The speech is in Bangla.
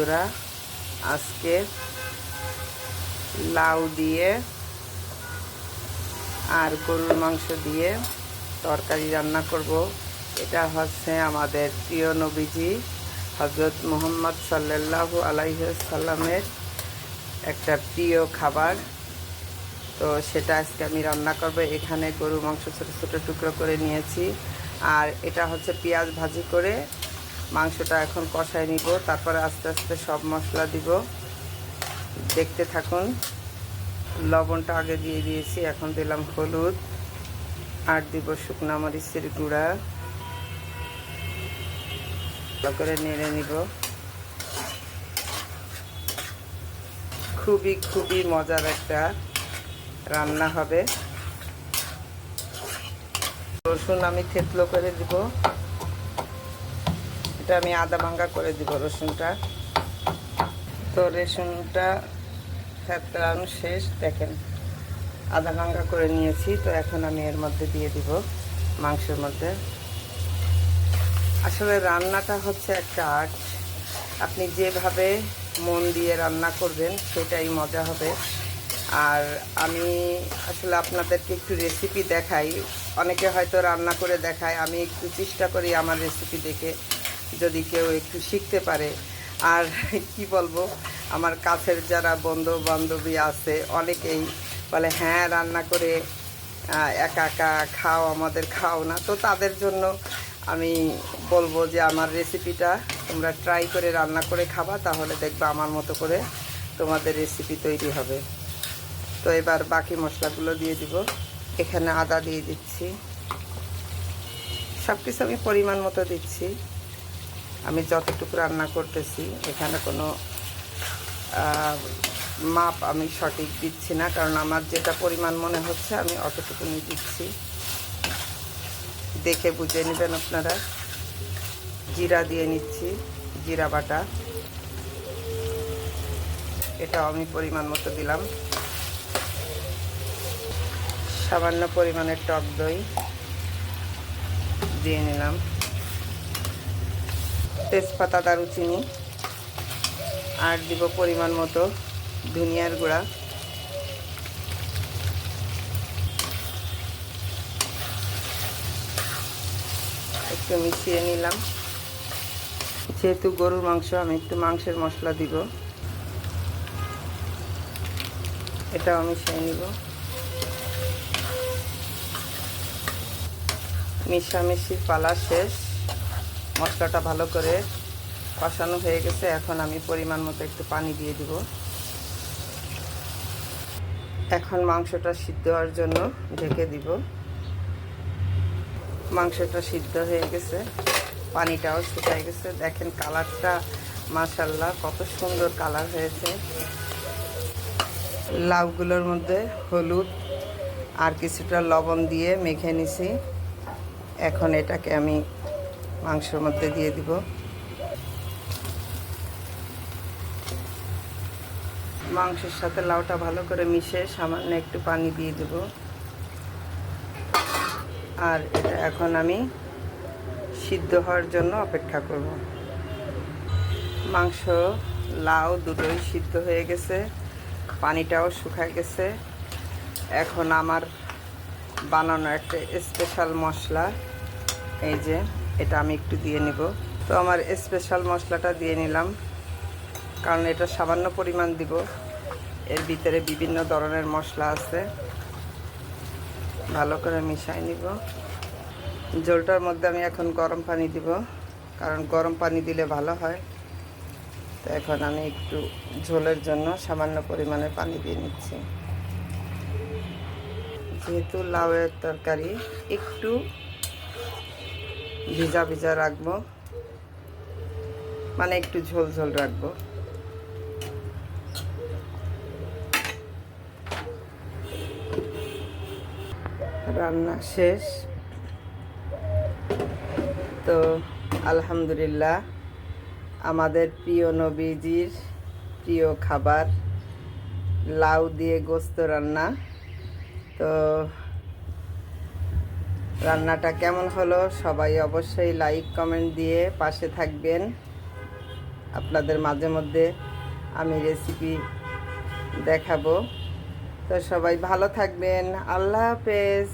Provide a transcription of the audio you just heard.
বন্ধুরা, আজকে লাউ দিয়ে আর গরুর মাংস দিয়ে তরকারি রান্না করব। এটা হচ্ছে আমাদের প্রিয় নবীজি হজরত মোহাম্মদ সাল্লাল্লাহু আলাইসাল্লামের একটা প্রিয় খাবার। তো সেটা আজকে আমি রান্না করব। এখানে গরু মাংস ছোটো ছোটো টুকরো করে নিয়েছি। আর এটা হচ্ছে পেঁয়াজ ভাজি করে মাংসটা এখন কষায় নিব, তারপরে আস্তে আস্তে সব মশলা দিব। দেখতে থাকুন, লবণটা আগে দিয়ে দিয়েছি, এখন দিলাম হলুদ, আর দিব শুকনা মরিচের গুঁড়া। ভালো করে নেড়ে নিব। খুবই খুবই মজার একটা রান্না হবে। রসুন আমি থেতলো করে দিব। এটা আমি আদা ভাঙ্গা করে দিব রসুনটা। তো রসুনটা থেতলানো শেষ, দেখেন। আদা ভাঙ্গা করে নিয়েছি, তো এখন আমি এর মধ্যে দিয়ে দিব মাংসের মধ্যে। আসলে রান্নাটা হচ্ছে একটা আর্ট। আপনি যেভাবে মন দিয়ে রান্না করবেন, সেটাই মজা হবে। আর আমি আসলে আপনাদেরকে একটু রেসিপি দেখাই। অনেকে হয়তো রান্না করে দেখায়, আমি একটু চেষ্টা করি আমার রেসিপি দেখে। যদি কেউ একটু শিখতে পারে। আর কি বলব, আমার কাছের যারা বন্ধু বান্ধবী আছে, অনেকেই বলে হ্যাঁ রান্না করে একা একা খাও, আমাদের খাও না। তো তাদের জন্য আমি বলব যে, আমার রেসিপিটা তোমরা ট্রাই করে রান্না করে খাবা, তাহলে দেখবা আমার মতো করে তোমাদের রেসিপি তৈরি হবে। তো এবার বাকি মশলাগুলো দিয়ে দিব। এখানে আদা দিয়ে দিচ্ছি। সব কিছু আমি পরিমাণ মতো দিচ্ছি। আমি যতটুকু রান্না করতেছি, এখানে কোনো মাপ আমি সঠিক দিচ্ছি না, কারণ আমার যেটা পরিমাণ মনে হচ্ছে আমি অতটুকুনি দিচ্ছি। দেখে বুঝে নেবেন আপনারা। জিরা দিয়ে নিচ্ছি, জিরা বাটা। এটাও আমি পরিমাণ মতো দিলাম। সামান্য পরিমাণের টক দই দিয়ে নিলাম। তেজপাতা, দারুচিনি আর দিব পরিমাণ মতো ধনিয়ার গুঁড়া। একটু মিশিয়ে নিলাম। যেহেতু গরুর মাংস, আমি একটু মাংসের মশলা দিব। এটাও আমি মিশিয়ে নিব। মিশামিশির পালা শেষ। মশলাটা ভালো করে কষানো হয়ে গেছে। এখন আমি পরিমাণ মতো একটু পানি দিয়ে দিব। এখন মাংসটা সিদ্ধ হওয়ার জন্য ঢেকে দিব। মাংসটা সিদ্ধ হয়ে গেছে। পানিটাও শুকায় গেছে। দেখেন কালারটা মাশাল্লাহ কত সুন্দর কালার হয়েছে। লাউগুলোর মধ্যে হলুদ আর কিছুটা লবণ দিয়ে মেখে নিছি। এখন এটাকে আমি মাংসের মধ্যে দিয়ে দিব। মাংসের সাথে লাউটা ভালো করে মিশে সামান্য একটু পানি দিয়ে দেব। আর এটা এখন আমি সিদ্ধ হওয়ার জন্য অপেক্ষা করব। মাংস, লাউ দুটোই সিদ্ধ হয়ে গেছে, পানিটাও শুকায় গেছে। এখন আমার বানানো একটা স্পেশাল মশলা, এই যে এটা আমি একটু দিয়ে নিব। তো আমার স্পেশাল মশলাটা দিয়ে নিলাম। কারণ এটা সামান্য পরিমাণ দিব। এর ভিতরে বিভিন্ন ধরনের মশলা আছে। ভালো করে মিশাই নিব। জলটার মধ্যে আমি এখন গরম পানি দিব। কারণ গরম পানি দিলে ভালো হয়। তো এখন আমি একটু ঝোলের জন্য সামান্য পরিমাণে পানি দিয়ে নিচ্ছি। যেহেতু লাউয়ের তরকারি একটু ভিজা ভিজা রাখব। মানে একটু ঝোল ঝোল রাখব। রান্না শেষ। তো আলহামদুলিল্লাহ, আমাদের প্রিয় নবীজির প্রিয় খাবার, লাউ দিয়ে গোস্ত রান্না। তো রান্নাটা কেমন হলো সবাই অবশ্যই লাইক কমেন্ট দিয়ে পাশে থাকবেন। আপনাদের মাঝে মধ্যে আমি রেসিপি দেখাবো। তো সবাই ভালো থাকবেন। আল্লাহ হাফেজ।